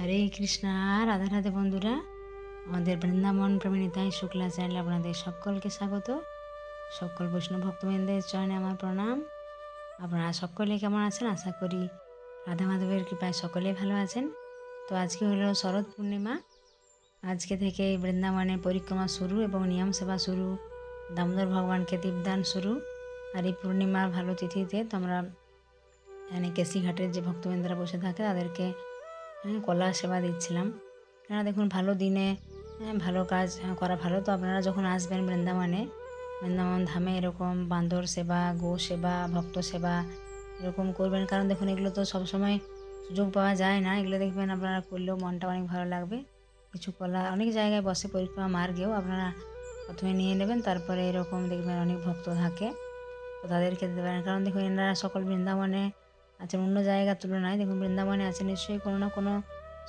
হরে কৃষ্ণা, রাধা রাধে বন্ধুরা। আমাদের বৃন্দাবন প্রেমিতাই শুক্লা চ্যানেলে আপনাদের সকলকে স্বাগত। সকল বৈষ্ণব ভক্তবৃন্দের চরণে আমার প্রণাম। আপনারা সকলে কেমন আছেন? আশা করি রাধা মাধবের কৃপায় সকলেই ভালো আছেন। তো আজকে হলো শরৎ পূর্ণিমা। আজকে থেকে বৃন্দাবনের পরিক্রমা শুরু এবং নিয়ম সেবা শুরু। দামোদর ভগবানকে দীপদান শুরু। আর এই পূর্ণিমার ভালো তিথিতে তোমরা এখানে কেসি ঘাটের যে ভক্তবৃন্দরা বসে থাকে তাদেরকে কলা সেবা দিচ্ছিলাম। কেননা দেখুন ভালো দিনে হ্যাঁ, ভালো কাজ হ্যাঁ, করা ভালো। তো আপনারা যখন আসবেন বৃন্দাবনে বৃন্দাবন ধামে এরকম বান্দর সেবা গো সেবা ভক্ত সেবা এরকম করবেন। কারণ দেখুন এগুলো তো সবসময় সুযোগ পাওয়া যায় না। এগুলো দেখবেন আপনারা করলেও মনটা অনেক ভালো লাগবে। কিছু কলা অনেক জায়গায় বসে পরিক্রমা মার্গেও আপনারা প্রথমে নিয়ে নেবেন তারপরে এরকম দেখবেন অনেক ভক্ত থাকে। তো তাদেরকে দিতে পারেন কারণ দেখুন এনারা সকল বৃন্দাবনে আছেন অন্য জায়গার তুলনায় দেখুন, বৃন্দাবনে আছে, নিশ্চয়ই কোনো না কোনো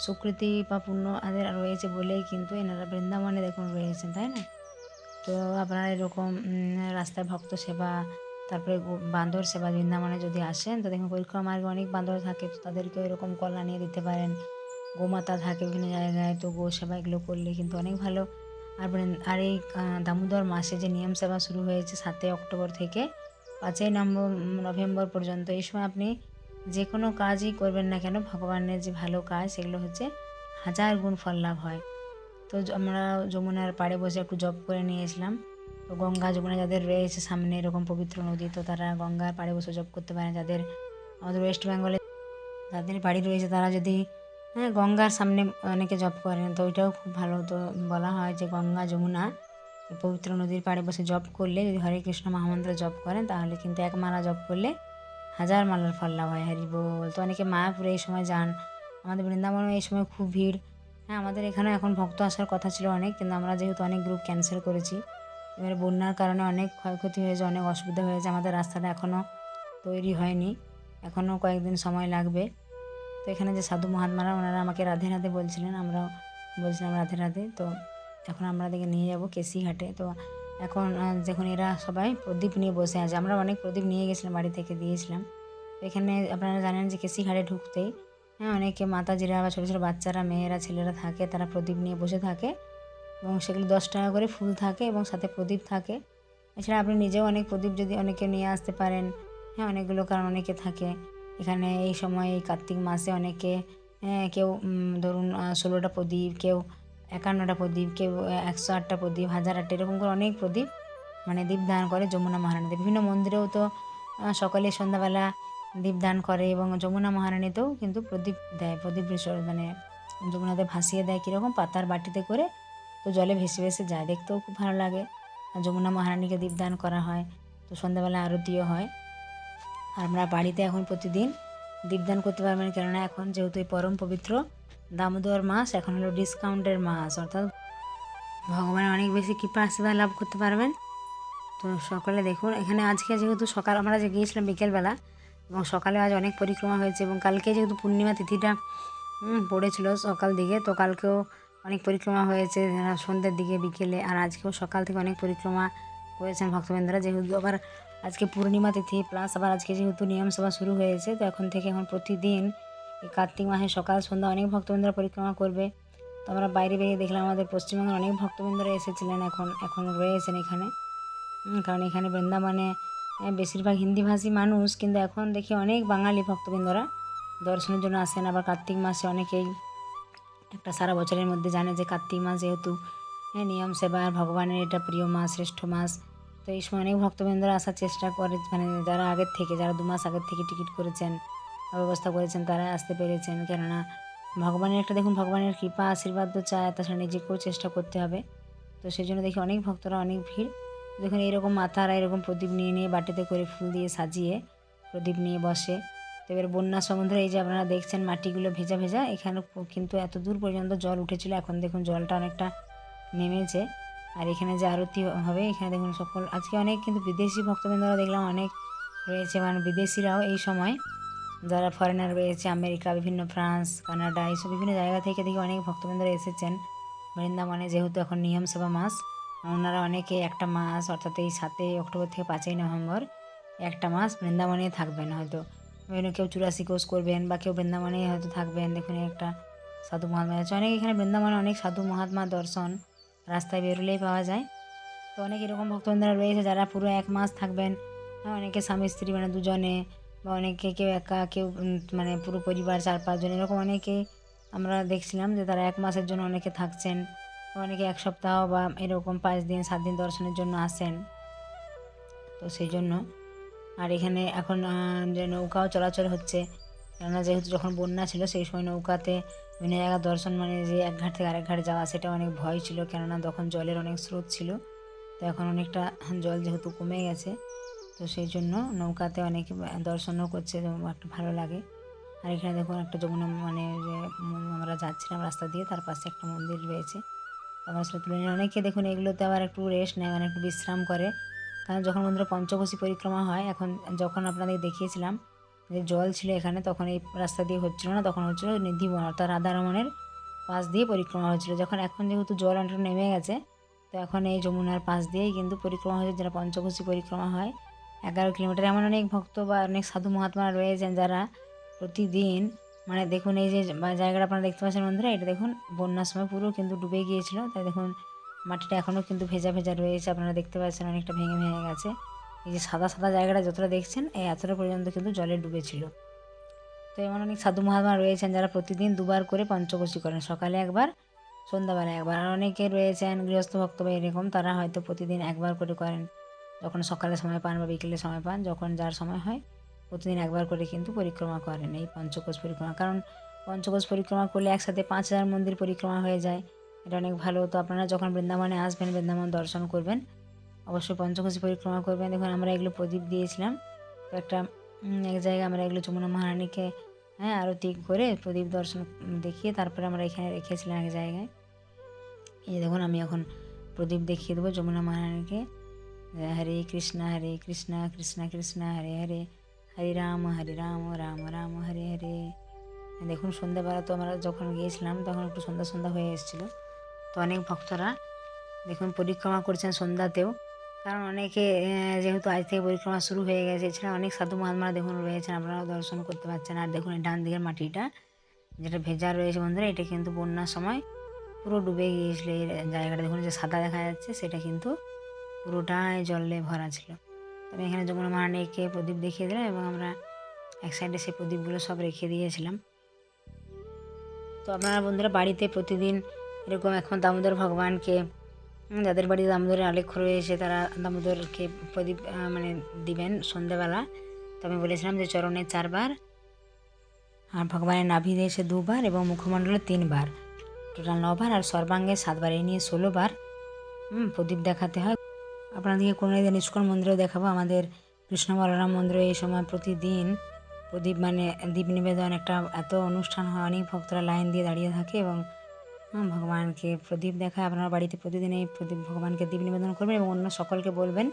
সুকৃতি বা পুণ্য আদের রয়েছে বলেই কিন্তু এনারা বৃন্দাবনে দেখুন রয়েছেন, তাই না? তো আপনারা এরকম রাস্তায় ভক্ত সেবা, তারপরে বান্দর সেবা বৃন্দাবনে যদি আসেন, তো দেখুন পরিক্রমা মার্গে অনেক বান্দর থাকে, তো তাদেরকেও এরকম কলা নিয়ে দিতে পারেন। গোমাতা থাকে বিভিন্ন জায়গায়, তো গো সেবা এগুলো করলে কিন্তু অনেক ভালো। আর আর এই দামোদর মাসে যে নিয়ম সেবা শুরু হয়েছে, সাতই অক্টোবর থেকে পাঁচই নভেম্বর পর্যন্ত, এই সময় আপনি যে কোনো কাজই করবেন না কেন, ভগবানের যে ভালো কাজ, সেগুলো হচ্ছে হাজার গুণ ফল লাভ হয়। তো আমরা যমুনার পাড়ে বসে একটু জব করে নিয়েছিলাম তো গঙ্গা যমুনা যাদের রয়েছে সামনে, এরকম পবিত্র নদী, তো তারা গঙ্গার পাড়ে বসে জব করতে পারেন যাদের আমাদের ওয়েস্ট বেঙ্গলে যাদের বাড়ি রয়েছে, তারা যদি হ্যাঁ গঙ্গার সামনে অনেকে জব করেন, তো ওইটাও খুব ভালো। তো বলা হয় যে গঙ্গা যমুনা পবিত্র নদীর পাড়ে বসে জব করলে যদি হরে কৃষ্ণ মহামন্ত্র জব করেন, তাহলে কিন্তু এক মালা জব করলে হাজার মালার ফল লাভ হয় হরি বল। তো অনেকে মায়াপুরে এই সময় যান। আমাদের বৃন্দাবনে এই সময় খুব ভিড়। হ্যাঁ আমাদের এখানে এখন ভক্ত আসার কথা ছিল অনেক, কিন্তু আমরা যেহেতু অনেক গ্রুপ ক্যান্সেল করেছি, এবারে বন্যার কারণে অনেক ক্ষয়ক্ষতি হয়েছে, অনেক অসুবিধা হয়েছে আমাদের রাস্তাটা এখনও তৈরি হয়নি। এখনও কয়েকদিন সময় লাগবে। তো এখানে যে সাধু মহাত্মারা, ওনারা আমাকে রাধে রাধে বলছিলেন, আমরাও বলছিলাম রাধে রাধে। তো এখন আমরা দেখে নিয়ে যাব কেসি ঘাটে তো এখন যখন এরা সবাই প্রদীপ নিয়ে বসে আছে আমরা অনেক প্রদীপ নিয়ে গেছিলাম বাড়ি থেকে দিয়েছিলাম। এখানে আপনারা জানেন যে কেসি ঘাটে ঢুকতেই হ্যাঁ অনেকে মাতাজিরা বা ছোটো ছোটো বাচ্চারা মেয়েরা ছেলেরা থাকে তারা প্রদীপ নিয়ে বসে থাকে। এবং সেগুলো দশ টাকা করে ফুল থাকে এবং সাথে প্রদীপ থাকে। এছাড়া আপনি নিজেও অনেক প্রদীপ যদি অনেকে নিয়ে আসতে পারেন হ্যাঁ অনেকগুলো কারণ অনেকে থাকে। এখানে এই সময় এই কার্তিক মাসে অনেকে হ্যাঁ, কেউ ধরুন ষোলোটা প্রদীপ কেউ একান্নটা প্রদীপ, কেউ একশো আটটা প্রদীপ, হাজার আটটা, এরকম করে অনেক প্রদীপ মানে দীপদান করে যমুনা মহারানীতে। বিভিন্ন মন্দিরেও তো সকালে সন্ধ্যাবেলা দীপদান করে এবং যমুনা মহারানীতেও কিন্তু প্রদীপ দেয়, প্রদীপ মানে যমুনাতে ভাসিয়ে দেয় কীরকম পাতার বাটিতে করে তো জলে ভেসে ভেসে যায়, দেখতেও খুব ভালো লাগে। যমুনা মহারানীকে দীপদান করা হয়, তো সন্ধ্যাবেলা আরতিও হয়। আর আমরা বাড়িতে এখন প্রতিদিন দীপদান করতে পারবেন কেননা এখন যেহেতু এই পরম পবিত্র দামোদর মাস এখন হলো ডিসকাউন্টের মাস অর্থাৎ ভগবানের অনেক বেশি কৃপা আশীর্বাদ লাভ করতে পারবেন। তো সকালে দেখুন, এখানে আজকে যেহেতু সকাল, আমরা যে গিয়েছিলাম বিকেলবেলা, এবং সকালে আজ অনেক পরিক্রমা হয়েছে, এবং কালকে যেহেতু পূর্ণিমা তিথিটা পড়েছিল সকাল দিকে, তো কালকেও অনেক পরিক্রমা হয়েছে সন্ধ্যের দিকে বিকেলে, আর আজকেও সকাল থেকে অনেক পরিক্রমা করেছেন ভক্তবৃন্দরা, যেহেতু আবার আজকে পূর্ণিমা তিথি প্লাস আবার আজকে যেহেতু নিয়ম সভা শুরু হয়েছে, তো এখন থেকে এখন প্রতিদিন এই কার্তিক মাসে সকাল সন্ধ্যা অনেক ভক্তবৃন্দরা পরিক্রমা করবে। তো আমরা বাইরে বেরিয়ে দেখলাম আমাদের পশ্চিমবঙ্গের অনেক ভক্তবৃন্দরা এসেছিলেন এখন এখন রয়েছেন এখানে। কারণ এখানে বৃন্দাবনে বেশিরভাগ হিন্দিভাষী মানুষ কিন্তু এখন দেখি অনেক বাঙালি ভক্তবৃন্দরা দর্শনের জন্য আসেন। আবার কার্তিক মাসে অনেকেই একটা সারা বছরের মধ্যে জানে যে কার্তিক মাস যেহেতু হ্যাঁ, নিয়ম সেবা ভগবানের এটা প্রিয় মাস শ্রেষ্ঠ মাস। তো এই সময় অনেক ভক্তবৃন্দরা আসার চেষ্টা করে মানে যারা আগের থেকে যারা দু মাস আগের থেকে টিকিট করেছেন ব্যবস্থা করেছেন, তারা আসতে পেরেছেন। কেননা ভগবানের একটা, দেখুন, ভগবানের কৃপা, আশীর্বাদ তো চায় তাছাড়া নিজেকেও চেষ্টা করতে হবে। তো সেই জন্য দেখি অনেক ভক্তরা অনেক ভিড়। দেখুন, এইরকম মাথারা এরকম প্রদীপ নিয়ে নিয়ে বাটিতে করে ফুল দিয়ে সাজিয়ে, প্রদীপ নিয়ে বসে। তো এবার বন্যা সমুদ্রে এই যে আপনারা দেখছেন মাটিগুলো ভেজা ভেজা, এখানে কিন্তু এত দূর পর্যন্ত জল উঠেছিল। এখন দেখুন, জলটা অনেকটা নেমেছে। আর এখানে যে আরতি হবে, এখানে দেখুন সকল, আজকে অনেক কিন্তু বিদেশি ভক্তবৃন্দরা দেখলাম অনেক রয়েছে। মানে বিদেশিরাও এই সময় যারা ফরেনার রয়েছে, আমেরিকা, বিভিন্ন ফ্রান্স, কানাডা, এইসব বিভিন্ন জায়গা থেকে দেখি অনেক ভক্তবৃন্দরা এসেছেন। বৃন্দাবনে যেহেতু এখন নিয়ম সেবা মাস, ওনারা অনেকে একটা মাস, অর্থাৎ এই সাতই অক্টোবর থেকে পাঁচই নভেম্বর, একটা মাস বৃন্দাবনে থাকবেন হয়তো। বিভিন্ন কেউ চুরাশি কোর্স করবেন বা কেউ বৃন্দাবনে হয়তো থাকবেন। দেখুন একটা সাধু মহাত্মা আছে। অনেক এখানে বৃন্দাবনে অনেক সাধু মহাত্মা দর্শন রাস্তায় বেরোলেই পাওয়া যায়। তো অনেক এরকম ভক্তবৃন্দরা রয়েছে যারা পুরো এক মাস থাকবেন। হ্যাঁ অনেকে স্বামী স্ত্রী মানে দুজনে বা অনেকে কেউ একা, কেউ মানে পুরো পরিবার, চার পাঁচজন এরকম অনেকেই আমরা দেখছিলাম যে তারা এক মাসের জন্য অনেকে থাকছেন, অনেকে এক সপ্তাহ বা এরকম পাঁচ দিন, সাত দিন দর্শনের জন্য আসেন তো সেই জন্য। আর এখানে এখন যে নৌকাও চলাচল হচ্ছে, কেননা যেহেতু যখন বন্যা ছিল, সেই সময় নৌকাতে বিভিন্ন জায়গা দর্শন মানে যে এক ঘাট থেকে আরেক ঘাটে যাওয়া, সেটা অনেক ভয় ছিল, কেননা তখন জলের অনেক স্রোত ছিল। তো এখন অনেকটা জল যেহেতু কমে গেছে তো সেই জন্য নৌকাতে অনেক দর্শনও করছে একটা ভালো লাগে। আর এখানে দেখুন একটা যমুনা মানে আমরা যাচ্ছিলাম রাস্তা দিয়ে, তার পাশে একটা মন্দির রয়েছে। আমরা সেটা তুলে। অনেকে দেখুন এগুলোতে আবার একটু রেস্ট নেয় মানে একটু বিশ্রাম করে। কারণ যখন বন্ধুরা পঞ্চকোশী পরিক্রমা হয়, এখন যখন আপনাদের দেখিয়েছিলাম যে জল ছিল এখানে, তখন এই রাস্তা দিয়ে হচ্ছিল না, তখন হচ্ছিল নিধিবন অর্থাৎ রাধারমণের পাশ দিয়ে পরিক্রমা হচ্ছিল। যখন এখন যেহেতু জল অনেকটা নেমে গেছে, তো এখন এই যমুনার পাশ দিয়েই কিন্তু পরিক্রমা হয়েছে যেটা পঞ্চকোশী পরিক্রমা হয়। এগারো কিলোমিটার। এমন অনেক ভক্ত বা অনেক সাধু মহাত্মারা রয়েছেন যারা প্রতিদিন মানে দেখুন এই যে জায়গাটা আপনারা দেখতে পাচ্ছেন বন্ধুরা, এটা দেখুন বন্যার সময় পুরো কিন্তু ডুবে গিয়েছিল। তাই দেখুন মাটিটা এখনও কিন্তু ভেজা ভেজা রয়েছে, আপনারা দেখতে পাচ্ছেন অনেকটা ভেঙে ভেঙে গেছে। এই যে সাদা সাদা জায়গাটা যতটা দেখছেন, এই এতটা পর্যন্ত কিন্তু জলে ডুবেছিল। তো এমন অনেক সাধু মহাত্মা রয়েছেন যারা প্রতিদিন দুবার করে পঞ্চকোশী করেন। সকালে একবার সন্ধ্যাবেলা একবার। আর অনেকে রয়েছেন গৃহস্থ ভক্ত বা এরকম, তারা হয়তো প্রতিদিন একবার করে করেন। যখন সকালে সময় পান বা বিকেলে সময় পান, যখন যার সময় হয়, প্রতিদিন একবার করে কিন্তু পরিক্রমা করেন এই পঞ্চকোষ পরিক্রমা। কারণ পঞ্চকোষ পরিক্রমা করলে একসাথে পাঁচ হাজার মন্দির পরিক্রমা হয়ে যায়। এটা অনেক ভালো। তো আপনারা যখন বৃন্দাবনে আসবেন, বৃন্দাবন দর্শন করবেন, অবশ্যই পঞ্চকোশী পরিক্রমা করবেন। দেখুন, আমরা এগুলো প্রদীপ দিয়েছিলাম। তো একটা এক জায়গায় আমরা এগুলো যমুনা মহারানীকে হ্যাঁ আরতি করে প্রদীপ দর্শন দেখিয়ে তারপরে আমরা এখানে রেখেছিলাম এক জায়গায়। এই দেখুন, আমি এখন প্রদীপ দেখিয়ে দেবো যমুনা মহারানীকে। হরে কৃষ্ণ হরে কৃষ্ণ কৃষ্ণ কৃষ্ণ, হরে হরে। হরে রাম হরে রাম রাম রাম, হরে হরে। দেখুন সন্ধ্যাবেলা তো আমরা যখন গিয়েছিলাম, তখন একটু সন্ধ্যা সন্ধ্যা হয়ে এসেছিল। তো অনেক ভক্তরা, দেখুন, পরিক্রমা করছেন সন্ধ্যাতেও। কারণ অনেকে যেহেতু আজ থেকে পরিক্রমা শুরু হয়ে গেছে, এছাড়া অনেক সাধু মহাত্মারা দেখুন রয়েছেন, আপনারাও দর্শন করতে পারছেন। আর দেখুন ডান দিকের মাটিটা, যেটা ভেজা রয়েছে বন্ধুরা, এটা কিন্তু বন্যার সময় পুরো ডুবে গিয়েছিল। এই জায়গাটা দেখুন যে সাদা দেখা যাচ্ছে, সেটা কিন্তু পুরোটাই জলে ভরা ছিল। তবে এখানে যমুনা মহারানীকে প্রদীপ দেখিয়ে দিলাম এবং আমরা এক সাইডে সেই প্রদীপগুলো সব রেখে দিয়েছিলাম। তো আপনারা বন্ধুরা বাড়িতে প্রতিদিন এরকম এখন দামোদর ভগবানকে যাদের বাড়িতে দামোদরের আলেখ্য রয়েছে, তারা দামোদরকে প্রদীপ মানে দিবেন সন্ধেবেলা তো আমি বলেছিলাম যে চরণে চারবার আর ভগবানের নাভি দিয়েছে দুবার এবং মুখমণ্ডলে তিনবার। টোটাল নবার আর সর্বাঙ্গে সাতবার, এই নিয়ে ষোলোবার প্রদীপ দেখাতে হয়। আপনাদেরকে কোনো দিন ইস্কন মন্দিরেও দেখাবো। আমাদের কৃষ্ণ বলরাম মন্দিরে এই সময় প্রতিদিন প্রদীপ মানে দীপ নিবেদন একটা এত অনুষ্ঠান হয়, অনেক ভক্তরা লাইন দিয়ে দাঁড়িয়ে থাকে এবং ভগবানকে প্রদীপ দেখায়। আপনারা বাড়িতে প্রতিদিন এই প্রদীপ ভগবানকে দীপ নিবেদন করবেন এবং অন্য সকলকে বলবেন।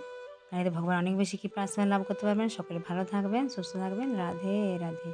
ভগবান অনেক বেশি কৃপা আশীর্বাদ লাভ করতে পারবেন। সকলে ভালো থাকবেন, সুস্থ থাকবেন। রাধে রাধে।